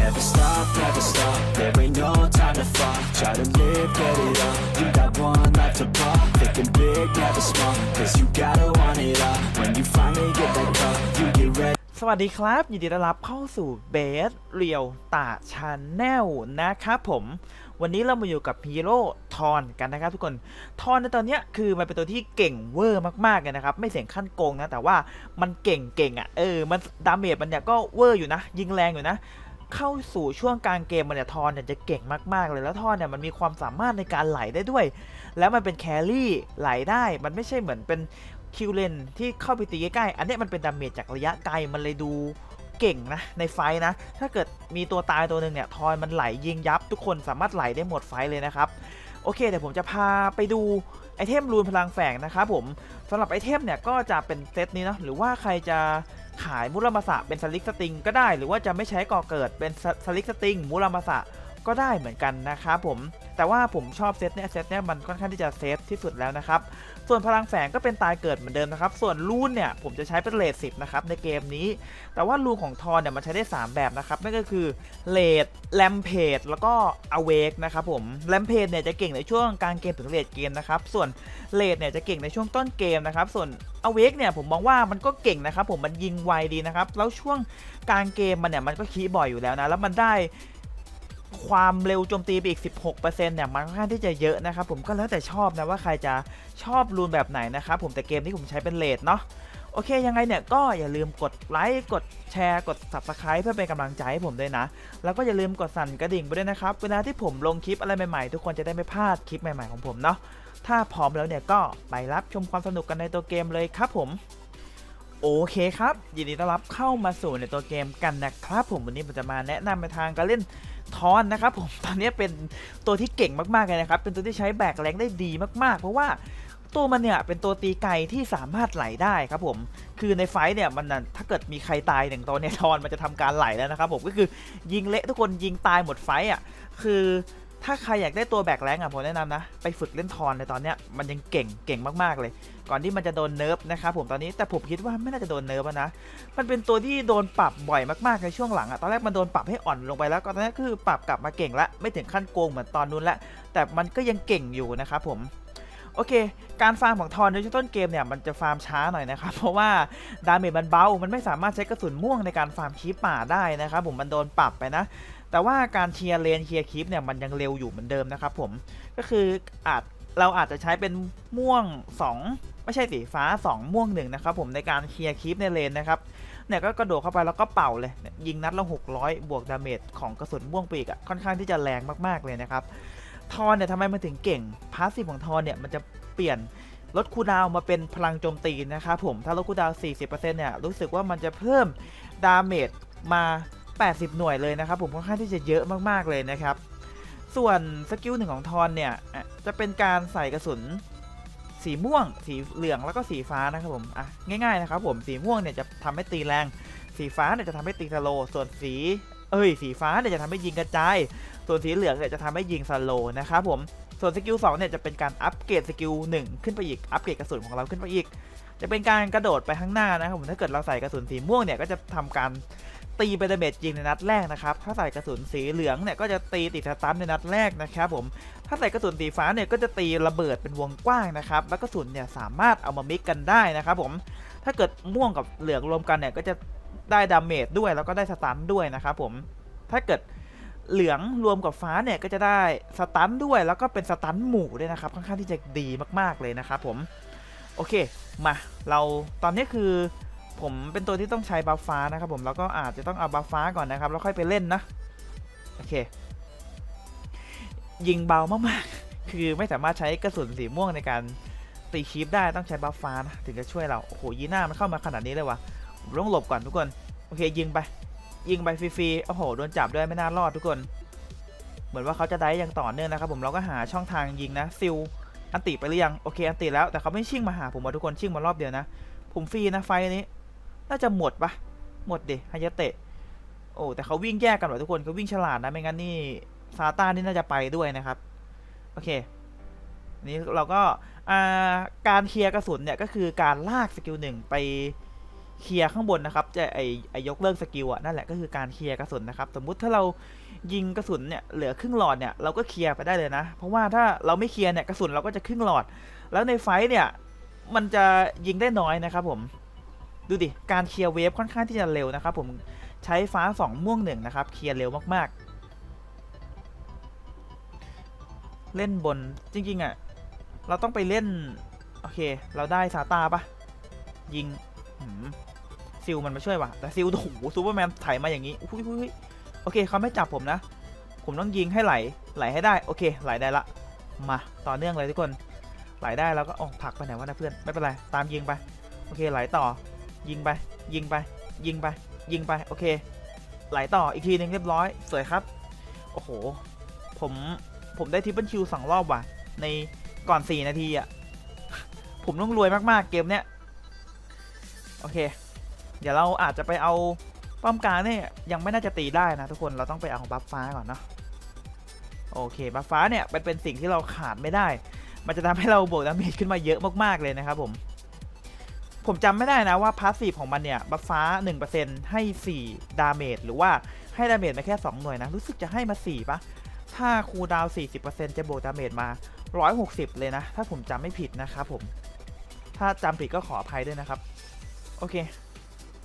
Never stop, never stop. There ain't no time to fall. Try to live, get it up. You got one life to pop. Thinking big, never small. Cause you gotta want it all. When you finally get that call, you get ready. สวัสดีครับ ยินดีต้อนรับเข้าสู่เบสเรียวตาชาแนลนะครับผม วันนี้เรามาอยู่กับฮีโร่ทอนกันนะครับทุกคนทอนในตอนนี้คือมันเป็นตัวที่เก่งเวอร์มากๆเลยนะครับ ไม่เสียงขั้นโกงนะ แต่ว่ามันเก่งเก่งอะเออมันดาเมจมันเนี่ยก็เวอร์อยู่นะ ยิงแรงอยู่นะ เข้าสู่ช่วงกลางเกมมันเนี่ยทอนเนี่ยจะเก่งมากๆเลยแล้วทอนเนี่ยมันมีความสามารถในการไหลได้ด้วย แล้วมันเป็นแครี่ไหลได้มันไม่ใช่เหมือนเป็นคิวเลนที่เข้าไปตีใกล้ๆอันนี้มันเป็นดาเมจจากระยะไกลมันเลยดูเก่งนะในไฟนะ ถ้าเกิดมีตัวตายตัวหนึ่งเนี่ยทอยมันไหลยิงยับ ทุกคนสามารถไหลได้หมดไฟเลยนะครับโอเคเดี๋ยวผมจะพาไปดูไอเทมรูนพลังแฝงนะครับผมสำหรับไอเทมเนี่ยก็จะเป็นเซตนี้นะหรือว่าใครจะ ขายมุรามาสะเป็นสลิกสติงก็ได้ หรือว่าจะไม่ใช้ก่อเกิดเป็นสสลิกสติงมุรามาสะ ก็ได้เหมือนกันนะครับผม แต่ว่าผมชอบเซตเนี่ยเซตเนี่ยมันค่อนข้างที่จะเซฟที่สุดแล้วนะครับ ส่วนพลังแฝงก็เป็นตายเกิดเหมือนเดิมนะครับ ส่วนรูนเนี่ยผมจะใช้เป็นเลดสิบนะครับในเกมนี้ แต่ว่ารูนของทอนเนี่ยมันใช้ได้ 3 แบบนะครับ นั่นก็คือเลดแลมเพจแล้วก็อเวกนะครับผมแลมเพจเนี่ยจะเก่งในช่วงกลางเกมถึงเลดเกมนะครับ ส่วนเลดเนี่ยจะเก่งในช่วงต้นเกมนะครับ ส่วนอเวกเนี่ยผมมองว่ามันก็เก่งนะครับผมมันยิงไวดีนะครับ แล้วช่วงกลางเกมมันเนี่ยมันก็คีบ่อยอยู่แล้วนะ แล้วมันได้ ความเร็วโจมตีไปอีก 16%เนี่ยมันค่อนข้างที่จะเยอะนะครับผมก็แล้วแต่ชอบนะว่าใครจะชอบรูนแบบไหนนะครับผมแต่เกมนี้ผมใช้เป็นเลดเนาะโอเคยังไงเนี่ยก็อย่าลืมกดไลค์กดแชร์กด subscribe เพื่อเป็นกำลังใจให้ผมด้วยนะ แล้วก็อย่าลืมกดสั่นกระดิ่งไปด้วยนะครับ เวลาที่ผมลงคลิปอะไรใหม่ๆ ทุกคนจะได้ไม่พลาดคลิปใหม่ๆของผมเนาะถ้าพร้อมแล้วเนี่ยก็ไปรับชมความสนุกกันในตัวเกมเลยครับผม โอเคครับ ยินดีต้อนรับเข้ามาสู่ในตัวเกมกันนะครับผมวันนี้ผมจะมาแนะนำในทางการเล่นทอนนะครับผมตอนนี้เป็นตัวที่เก่งมากๆเลยนะครับ เป็นตัวที่ใช้แบกแรงได้ดีมากๆ เพราะว่าตัวมันเนี่ยเป็นตัวตีไกลที่สามารถไหลได้ครับผม คือในไฟท์เนี่ยมันถ้าเกิดมีใครตายหนึ่งตัวเนี่ยทอนมันจะทำการไหลแล้วนะครับผมก็คือยิงเละทุกคนยิงตายหมดไฟท์อะคือ ถ้าใครอยากได้ตัวแบกแรงอะผมแนะนำนะ ไปฝึกเล่นทอนในตอนเนี้ยมันยังเก่งเก่งมากๆเลย ก่อนที่มันจะโดนเนิร์ฟนะครับผมตอนนี้แต่ผมคิดว่าไม่น่าจะโดนเนิร์ฟนะ มันเป็นตัวที่โดนปรับบ่อยมากๆในช่วงหลังอะตอนแรกมันโดนปรับให้อ่อนลงไปแล้วก็ตอนนี้คือปรับกลับมาเก่งละไม่ถึงขั้นโกงเหมือนตอนนู้นละแต่มันก็ยังเก่งอยู่นะครับผม โอเค การฟาร์มของทอนในช่วงต้นเกมเนี่ยมันจะฟาร์มช้าหน่อยนะครับ เพราะว่าดาเมจมันเบา มันไม่สามารถใช้กระสุนม่วงในการฟาร์มคีปป่าได้นะครับผมมันโดนปรับไปนะแต่ว่าการเคลียร์เลนเคลียร์คีปเนี่ยมันยังเร็วอยู่เหมือนเดิมนะครับผมก็คืออาจเราอาจจะใช้เป็นม่วง 2 ไม่ใช่สีฟ้า 2 ม่วงหนึ่งนะครับผมในการเคลียร์คีปในเลนนะครับเนี่ยก็กระโดดเข้าไปแล้วก็เป่าเลยยยิงนัดละ600 บวกดาเมจของกระสุนม่วงปีกอะค่อนข้างที่จะแรงมากๆเลยนะครับ ทอนเนี่ยทำไมมันถึงเก่งพาสซีฟของทอนเนี่ยมันจะเปลี่ยนลดคูดาวมาเป็นพลังโจมตีนะครับผมถ้าลดคูดาว 40%เนี่ยรู้สึกว่ามันจะเพิ่มดาเมจมา 80 หน่วยเลยนะครับผมค่อนข้างที่จะเยอะมากๆเลยนะครับ ส่วนสกิลหนึ่งของทอนเนี่ยจะเป็นการใส่กระสุนสีม่วง สีเหลืองแล้วก็สีฟ้านะครับผมอะง่ายๆนะครับผมสีม่วงเนี่ยจะทำให้ตีแรง สีฟ้าเนี่ยจะทำให้ตีสโล ส่วนสี เอ้ยสีฟ้าเนี่ยจะทำให้ยิงกระจาย ส่วนสีเหลืองเนี่ยจะทำให้ยิงสโลนะครับผมส่วนสกิล2เนี่ยจะเป็นการอัปเกรดสกิล1ขึ้นไปอีกอัปเกรดกระสุนของเราขึ้นไปอีก จะเป็นการกระโดดไปข้างหน้านะครับผมถ้าเกิดเราใส่กระสุนสีม่วงเนี่ยก็จะทำการตีไปดาเมจยิงในนัดแรกนะครับ ถ้าใส่กระสุนสีเหลืองเนี่ยก็จะตีติดสตันในนัดแรกนะครับผม ถ้าใส่กระสุนสีฟ้าเนี่ยก็จะตีระเบิดเป็นวงกว้างนะครับ แล้วกระสุนเนี่ยสามารถเอามามิกกันได้นะครับผม ถ้าเกิดม่วงกับเหลืองรวมกันเนี่ยก็จะ ได้ดาเมจด้วยแล้วก็ได้สตันด้วยนะครับผมถ้าเกิดเหลืองรวมกับฟ้าเนี่ยก็จะได้สตันด้วย แล้วก็เป็นสตันหมู่ด้วยนะครับค่อนข้างที่จะดีมากๆเลยนะครับผมโอเคมาเราตอนนี้คือผมเป็นตัวที่ต้องใช้บัฟฟ้านะครับผมแล้วก็อาจจะต้องเอาบัฟฟ้าก่อนนะครับแล้วค่อยไปเล่นนะโอเค ยิงเบามากๆ คือไม่สามารถใช้กระสุนสีม่วงในการตีคีปได้ต้องใช้บัฟฟ้านะถึงจะช่วยเราโอ้โหยีหน้ามันเข้ามาขนาดนี้เลยวะ ผมต้องหลบก่อนทุกคน โอเคยิงไป ยิงไปฟรีๆ โอ้โห โดนจับด้วยไม่น่ารอดทุกคน เหมือนว่าเขาจะได้อย่างต่อเนื่องนะครับผม เราก็หาช่องทางยิงนะซิลอันติไปหรือยัง โอเค อันติแล้ว แต่เขาไม่ชิ่งมาหาผมว่าทุกคน ชิ่งมารอบเดียวนะ ผมฟรีนะไฟนี้ น่าจะหมดปะหมดดิฮายาเตะ โอ้ แต่เขาวิ่งแยกกันว่ะทุกคนเขาวิ่งฉลาดนะ ไม่งั้นนี่ซาต้านี่น่าจะไปด้วยนะครับ โอเคนี่เราก็าการเคลียร์กระสุนเนี่ยก็คือการลากสกิลหนึ่งไป เคลียร์ข้างบนนะครับจะไอไอยกเลิกสกิลอะนั่นแหละก็คือการเคลียร์กระสุนนะครับ สมมุติถ้าเรายิงกระสุนเนี่ยเหลือครึ่งหลอดเนี่ยเราก็เคลียร์ไปได้เลยนะ เพราะว่าถ้าเราไม่เคลียร์เนี่ยกระสุนเราก็จะครึ่งหลอด แล้วในไฟท์เนี่ยมันจะยิงได้น้อยนะครับผมดูดิการเคลียร์เวฟค่อนข้างที่จะเร็วนะครับผมใช้ฟ้า2ม่วงหนึ่งนะครับเคลียร์เร็วมากๆ เล่นบนจริงๆอะ่ะเราต้องไปเล่น โอเค เราได้ซาตาปะยิงหืม ซิลมันมาช่วยว่ะแต่ซิลโอ้โหซูเปอร์แมนไถมาอย่างนี้อุ้ยอุ้ยโอเคเขาไม่จับผมนะ ผมต้องยิงให้ไหลไหลให้ได้โอเคไหลได้ละ มาต่อเนื่องเลยทุกคนไหลได้แล้วก็อ๋อผลักไปไหนวะนะเพื่อนไม่เป็นไรตามยิงไปโอเคไหลต่อ ยิงไป ยิงไป ยิงไป ยิงไปโอเค ไหลต่ออีกทีหนึงเรียบร้อยสวยครับโอ้โหผมผมได้ทิปเปิลคิวสองรอบว่ะ ในก่อน4นาทีอะ่ะผมต้องรวยมากๆเกมเนี้ยโอเค เดี๋ยวเราอาจจะไปเอาป้อมกลางเนี่ยยังไม่น่าจะตีได้นะทุกคนเราต้องไปเอาบัฟฟ้าก่อนเนาะโอเคบัฟฟ้าเนี่ยเป็นเป็นสิ่งที่เราขาดไม่ได้ มันจะทำให้เราบวกดาเมจขึ้นมาเยอะมากๆเลยนะครับผม ผมจำไม่ได้นะว่าพาสซีฟของมันเนี่ยบัฟฟ้า 1%ให้ 4 ดาเมจหรือว่าให้ดาเมจมาแค่ 2 หน่วยนะ รู้สึกจะให้มา 4ปะถ้าคูดาวน์40%จะบวกดาเมจมา 160 เลยนะ ถ้าผมจำไม่ผิดนะครับผม ถ้าจำผิดก็ขออภัยด้วยนะครับ โอเค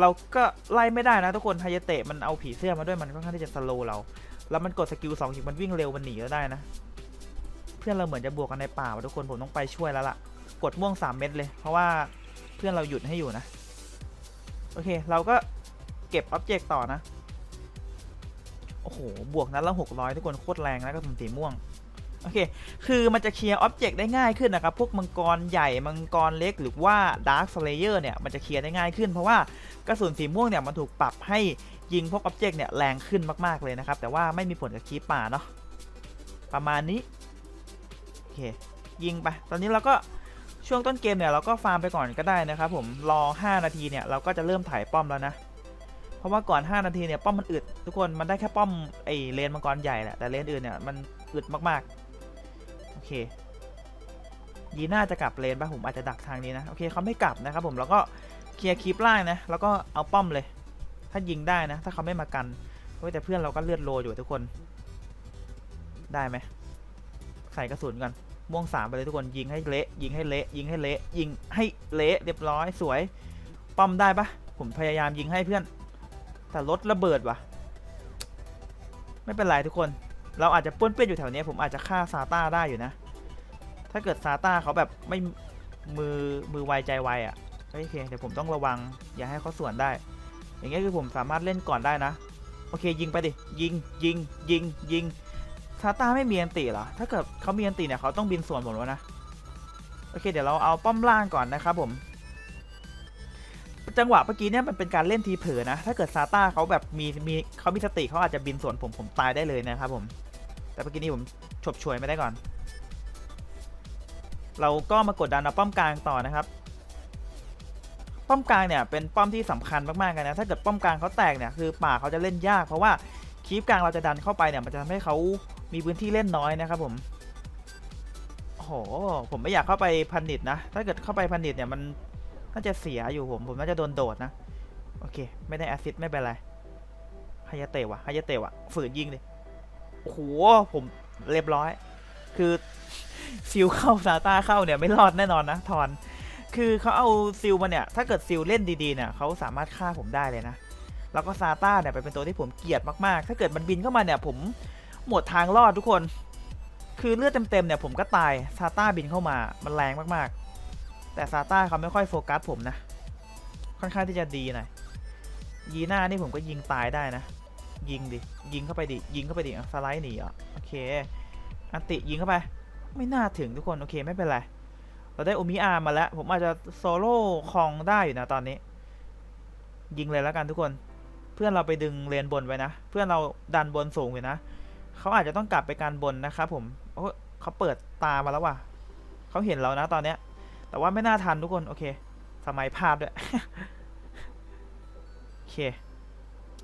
เราก็ไล่ไม่ได้นะทุกคนไฮยเตะมันเอาผีเสื้อมาด้วยมันค่อนข้างที่จะสโลว์เรา แล้วมันกดสกิล2ทีมันวิ่งเร็วมันหนีก็ได้นะ เพื่อนเราเหมือนจะบวกกันในป่าทุกคนผมต้องไปช่วยแล้วล่ะ กดม่วง 3 เม็ดเลย เพราะว่าเพื่อนเราหยุดให้อยู่นะ โอเค เราก็เก็บอ็อบเจกต์ต่อนะ โอ้โห บวกนั้นละ600ทุกคนโคตรแรงนะกระสุนสีม่วง โอเค คือมันจะเคลียร์อ็อบเจกต์ได้ง่ายขึ้นนะครับ พวกมังกรใหญ่ มังกรเล็ก หรือว่าดาร์คสเลเยอร์เนี่ย มันจะเคลียร์ได้ง่ายขึ้น เพราะว่ากระสุนสีม่วงเนี่ย มันถูกปรับให้ยิงพวกอ็อบเจกต์เนี่ยแรงขึ้นมากๆเลยนะครับ แต่ว่าไม่มีผลกับคีปป่าเนาะ ประมาณนี้ โอเค ยิงไป ตอนนี้เราก็ช่วงต้นเกมเนี่ยเราก็ฟาร์มไปก่อนก็ได้นะครับผม รอ 5 นาทีเนี่ยเราก็จะเริ่มถ่ายป้อมแล้วนะ เพราะว่าก่อน 5 นาทีเนี่ยป้อมมันอึดทุกคน มันได้แค่ป้อมไอเลนมังกรใหญ่แหละ แต่เลนอื่นเนี่ยมันอึดมากๆ เคยีน่าจะกลับเลนป่ะผมอาจจะดักทางนี้นะ โอเคเขาไม่กลับนะครับผมแล้วก็เคลียร์คลิปล่างนะ แล้วก็เอาป้อมเลย ถ้ายิงได้นะ ถ้าเขาไม่มากันเฮ้ยแต่เพื่อนเราก็เลือดโลอยู่ทุกคน ได้ไหมใส่กระสุนก่อนม่วงสามไปเลยทุกคนยิงให้เละยิงให้เละยิงให้เละยิงให้เละเรียบร้อยสวย ป้อมได้ปะผมพยายามยิงให้เพื่อน แต่รถระเบิดว่ะ ไม่เป็นไรทุกคน เราอาจจะป้วนเปี้ยนอยู่แถวนี้ผมอาจจะฆ่าซาต้าได้อยู่นะ ถ้าเกิดซาต้าเขาแบบไม่มือมือไวใจไวอะ่ะโอเคเดี๋ยวผมต้องระวังอย่าให้เขาสวนได้ อย่างเงี้ยคือผมสามารถเล่นก่อนได้นะ โอเคยิงไปดิยิงยิงยิงยิงซาต้าไม่มีอันติเหรอถ้าเกิดเขามีอันติเนี่ยเขาต้องบินสวนผมแล้วนะโอเคเดี๋ยวเราเอาป้อมล่างก่อนนะครับผมจังหวะเมื่อกี้เนี่ยมันเป็นการเล่นทีเผลอนะ ถ้าเกิดซาต้าเขาแบบมีมีเขามีสติเขาอาจจะบินสวนผมผมตายได้เลยนะครับผม แต่เมื่อกี้นี้ผมฉบฉวยไม่ได้ก่อน เราก็มากดดันเอาป้อมกลางต่อนะครับป้อมกลางเนี่ยเป็นป้อมที่สำคัญมากๆเลยนะถ้าเกิดป้อมกลางเขาแตกเนี่ยคือป่าเขาจะเล่นยาก เพราะว่าคีปกลางเราจะดันเข้าไปเนี่ยมันจะทำให้เขามีพื้นที่เล่นน้อยนะครับผมโอ้โหผมไม่อยากเข้าไปพันนิดนะถ้าเกิดเข้าไปพันนิดเนี่ยมันน่าจะเสียอยู่ผมผมน่าจะโดนโดดนะโอเค ไม่ได้แอซิดไม่เป็นไรฮายาเตะวะฮายาเตะวะฝืนยิงเลย โอ้โหผมเรียบร้อย คือซิลเข้าซาต้าเข้าเนี่ยไม่รอดแน่นอนนะทอนคือเขาเอาซิลมาเนี่ย ถ้าเกิดซิลเล่นดีๆเนี่ยเขาสามารถฆ่าผมได้เลยนะ แล้วก็ซาต้าเนี่ยเป็นตัวที่ผมเกลียดมากๆ ถ้าเกิดมันบินเข้ามาเนี่ย ผมหมดทางรอดทุกคน คือเลือดเต็มๆเนี่ยผมก็ตายซาต้าบินเข้ามา มันแรงมากๆ แต่ซาต้าเขาไม่ค่อยโฟกัสผมนะ ค่อนข้างที่จะดีหน่อยยีน่านี่ผมก็ยิงตายได้นะ ยิงดิ ยิงเข้าไปดิ ยิงเข้าไปดิสไลด์หนีอะโอเค อันติยิงเข้าไป ไม่น่าถึงทุกคน โอเคไม่เป็นไร เราได้โอมิอาร์มาแล้ว ผมอาจจะโซโล่คองได้อยู่นะตอนนี้ ยิงเลยแล้วกันทุกคน เพื่อนเราไปดึงเลนบนไว้นะ เพื่อนเราดันบนสูงอยู่นะ เขาอาจจะต้องกลับไปการบนนะครับผมโอ้เขาเปิดตามาแล้วว่ะ เขาเห็นเรานะตอนเนี้ย แต่ว่าไม่น่าทันทุกคน โอเค สมัยพลาดด้วย โอเค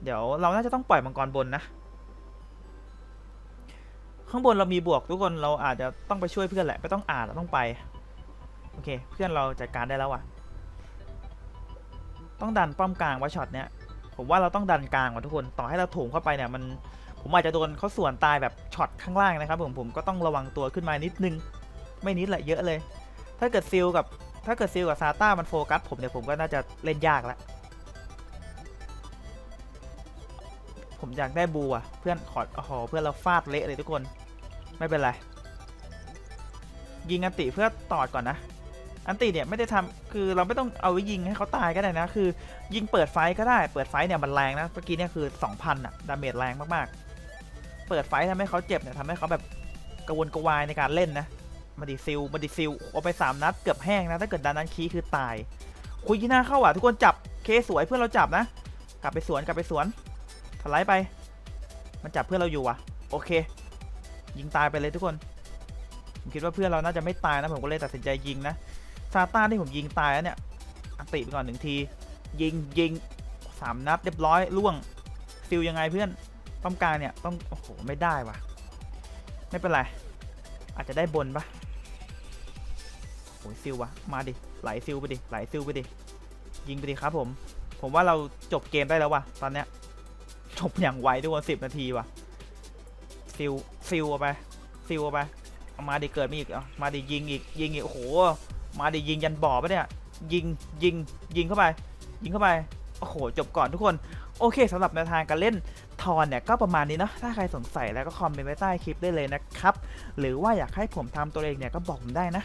เดี๋ยวเราน่าจะต้องปล่อยมังกรบนนะ ข้างบนเรามีบวกทุกคนเราอาจจะต้องไปช่วยเพื่อนแหละไม่ต้องอ่านเราต้องไป โอเค เพื่อนเราจัดการได้แล้ววะต้องดันป้อมกลางว่าช็อตเนี้ยผมว่าเราต้องดันกลางว่ะทุกคนต่อให้เราโถมเข้าไปเนี่ยมันผมอาจจะโดนเขาส่วนตายแบบช็อตข้างล่างนะครับผมผมก็ต้องระวังตัวขึ้นมานิดนึง ไม่นิดแหละเยอะเลย ถ้าเกิดซิลกับถ้าเกิดซิลกับซาต้ามันโฟกัสผมเนี่ยผมก็น่าจะเล่นยากแล้ว ผมอยากได้บูอะ เพื่อนขอโอ้โหเพื่อนเราฟาดเละเลยทุกคน ไม่เป็นไร ยิงอันติเพื่อตอดก่อนนะ อันติเนี่ยไม่ได้ทำคือเราไม่ต้องเอาไว้ยิงให้เขาตายก็ได้นะ คือ ยิงเปิดไฟก็ได้ เปิดไฟเนี่ยมันแรงนะ เมื่อกี้เนี่ยคือ 2,000อะดาเมจแรงมากๆ เปิดไฟทำให้เขาเจ็บเนี่ยทำให้เขาแบบกระวนกระวายในการเล่นนะมาดิซิลมาดิซิลเอาไป 3 นัดเกือบแห้งนะ ถ้าเกิดดันนั้นคีคือตาย คุยที่หน้าเข้าอะทุกคนจับเคสวยเพื่อนเราจับนะ กลับไปสวนกลับไปสวน ถลายไป มันจับเพื่อนเราอยู่อะโอเค ยิงตายไปเลยทุกคนผมคิดว่าเพื่อนเราน่าจะไม่ตายนะผมก็เลยตัดสินใจยิงนะซาต้าที่ผมยิงตายแล้วเนี่ยอัติไปก่อนหนึ่งที ยิงยิงสามนัดเรียบร้อยล่วงฟิลยังไงเพื่อนป้อมกลางเนี่ยต้องโอ้โหไม่ได้วะไม่เป็นไรอาจจะได้บนปะโอ้ยซิลวะมาดิไหลซิลไปดิไหลซิลไปดิยิงไปดิครับผม ผมว่าเราจบเกมได้แล้ววะตอนเนี้ย จบอย่างไวทุกคนสิบนาทีว่ะซิลซิลเอาไปซิลเอาไปมาดิเกิดมาอีกมาดิยิงอีกยิงอีกโอ้โหมาดิยิงยันบ่อปะเนี่ยยิงยิงยิงเข้าไป ยิงเข้าไปโอ้โหจบก่อนทุกคนโอเคสำหรับแนวทางการเล่นทอนเนี่ยก็ประมาณนี้เนอะถ้าใครสงสัยแล้วก็คอมเมนต์ไว้ใต้คลิปได้เลยนะครับ หรือว่าอยากให้ผมทำตัวเองเนี่ยก็บอกผมได้นะ